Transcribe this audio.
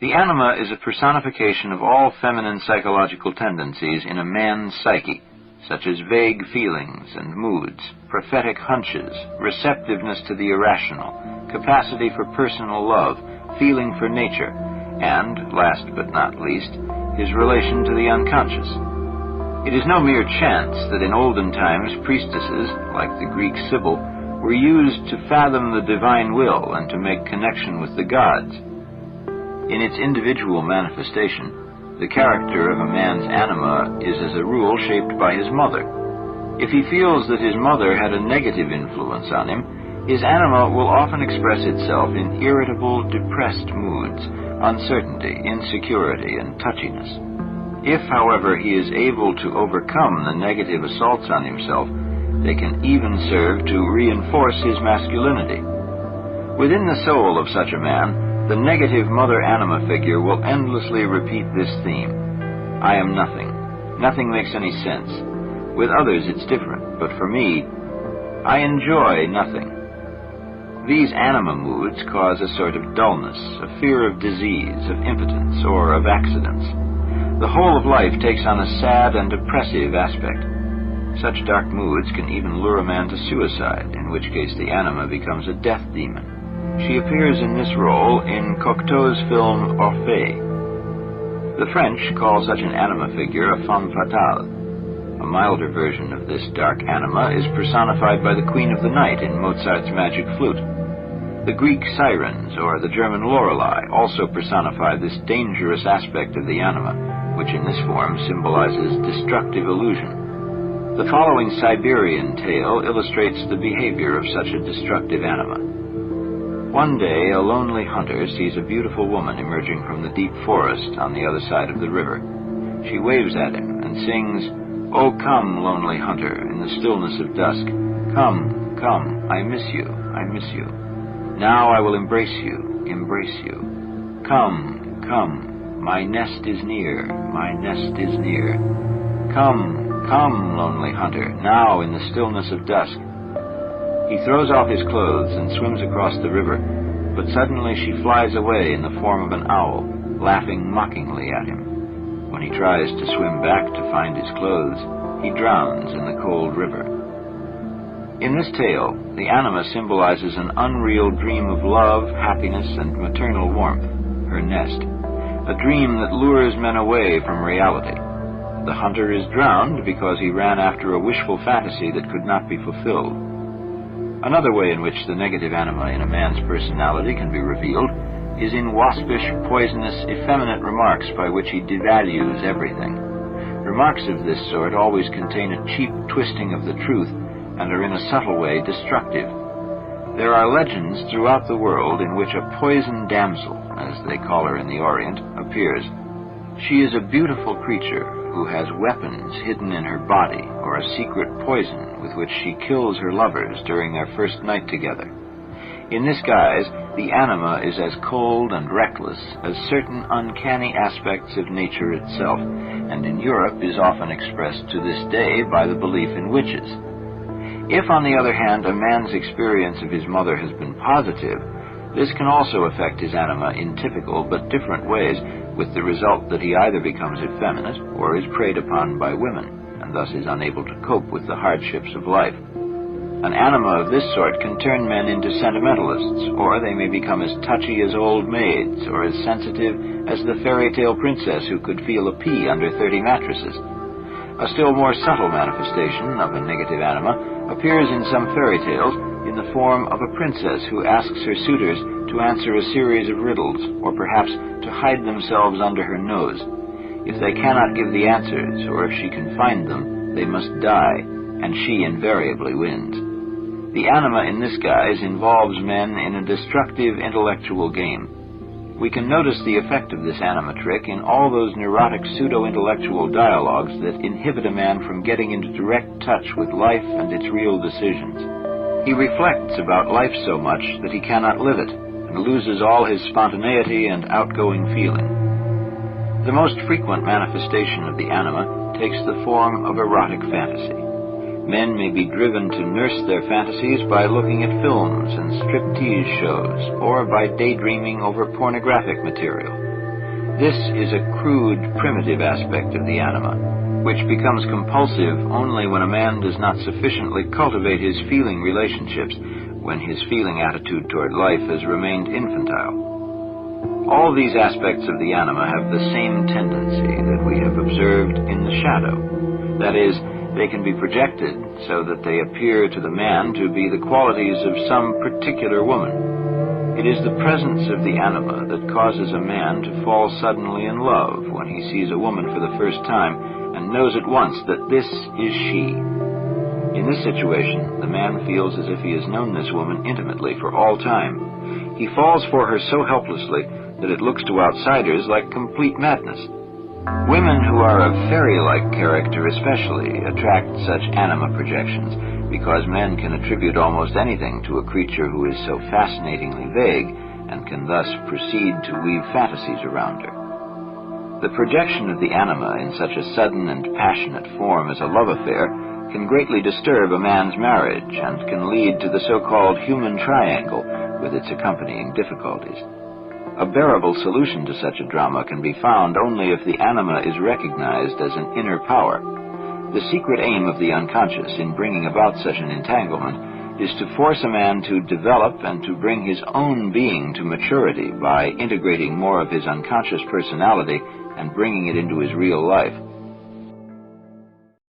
The anima is a personification of all feminine psychological tendencies in a man's psyche, such as vague feelings and moods, prophetic hunches, receptiveness to the irrational, capacity for personal love, feeling for nature, and, last but not least, his relation to the unconscious. It is no mere chance that in olden times priestesses, like the Greek Sibyl, were used to fathom the divine will and to make connection with the gods. In its individual manifestation, the character of a man's anima is as a rule shaped by his mother. If he feels that his mother had a negative influence on him, his anima will often express itself in irritable, depressed moods, uncertainty, insecurity, and touchiness. If, however, he is able to overcome the negative assaults on himself, they can even serve to reinforce his masculinity. Within the soul of such a man, the negative mother anima figure will endlessly repeat this theme I am nothing. Nothing makes any sense. With others it's different, but for me, I enjoy nothing. These anima moods cause a sort of dullness, a fear of disease, of impotence, or of accidents the whole of life takes on a sad and depressive aspect. Such dark moods can even lure a man to suicide, in which case the anima becomes a death demon. She appears in this role in Cocteau's film Orphée. The French call such an anima figure a femme fatale. A milder version of this dark anima is personified by the Queen of the Night in Mozart's Magic Flute. The Greek sirens, or the German Lorelei, also personify this dangerous aspect of the anima, which in this form symbolizes destructive illusion. The following Siberian tale illustrates the behavior of such a destructive anima. One day, a lonely hunter sees a beautiful woman emerging from the deep forest on the other side of the river. She waves at him and sings, Oh, come, lonely hunter, in the stillness of dusk. Come, come, I miss you, I miss you. Now I will embrace you, embrace you. Come, come, my nest is near, my nest is near. Come, come, lonely hunter, now in the stillness of dusk. He throws off his clothes and swims across the river, but suddenly she flies away in the form of an owl, laughing mockingly at him. When he tries to swim back to find his clothes, he drowns in the cold river. In this tale, the anima symbolizes an unreal dream of love, happiness, and maternal warmth, her nest a dream that lures men away from reality. The hunter is drowned because he ran after a wishful fantasy that could not be fulfilled. Another way in which the negative anima in a man's personality can be revealed is in waspish, poisonous, effeminate remarks by which he devalues everything. Remarks of this sort always contain a cheap twisting of the truth and are in a subtle way destructive. There are legends throughout the world in which a poison damsel, as they call her in the Orient, appears. She is a beautiful creature who has weapons hidden in her body or a secret poison with which she kills her lovers during their first night together. In this guise, the anima is as cold and reckless as certain uncanny aspects of nature itself, and in Europe is often expressed to this day by the belief in witches. If, on the other hand, a man's experience of his mother has been positive, this can also affect his anima in typical but different ways, with the result that he either becomes effeminate or is preyed upon by women, and thus is unable to cope with the hardships of life. An anima of this sort can turn men into sentimentalists, or they may become as touchy as old maids, or as sensitive as the fairy tale princess who could feel a pea under 30 mattresses. A still more subtle manifestation of a negative anima appears in some fairy tales in the form of a princess who asks her suitors to answer a series of riddles, or perhaps to hide themselves under her nose. If they cannot give the answers, or if she can find them, they must die, and she invariably wins. The anima in this guise involves men in a destructive intellectual game. We can notice the effect of this anima trick in all those neurotic pseudo-intellectual dialogues that inhibit a man from getting into direct touch with life and its real decisions. He reflects about life so much that he cannot live it, and loses all his spontaneity and outgoing feeling. The most frequent manifestation of the anima takes the form of erotic fantasy. Men may be driven to nurse their fantasies by looking at films and striptease shows, or by daydreaming over pornographic material. This is a crude, primitive aspect of the anima, which becomes compulsive only when a man does not sufficiently cultivate his feeling relationships, when his feeling attitude toward life has remained infantile. All these aspects of the anima have the same tendency that we have observed in the shadow. That is, they can be projected so that they appear to the man to be the qualities of some particular woman. It is the presence of the anima that causes a man to fall suddenly in love when he sees a woman for the first time and knows at once that this is she. In this situation, the man feels as if he has known this woman intimately for all time. He falls for her so helplessly that it looks to outsiders like complete madness. Women who are of fairy-like character especially attract such anima projections because men can attribute almost anything to a creature who is so fascinatingly vague and can thus proceed to weave fantasies around her. The projection of the anima in such a sudden and passionate form as a love affair can greatly disturb a man's marriage and can lead to the so-called human triangle with its accompanying difficulties. A bearable solution to such a drama can be found only if the anima is recognized as an inner power the secret aim of the unconscious in bringing about such an entanglement is to force a man to develop and to bring his own being to maturity by integrating more of his unconscious personality and bringing it into his real life.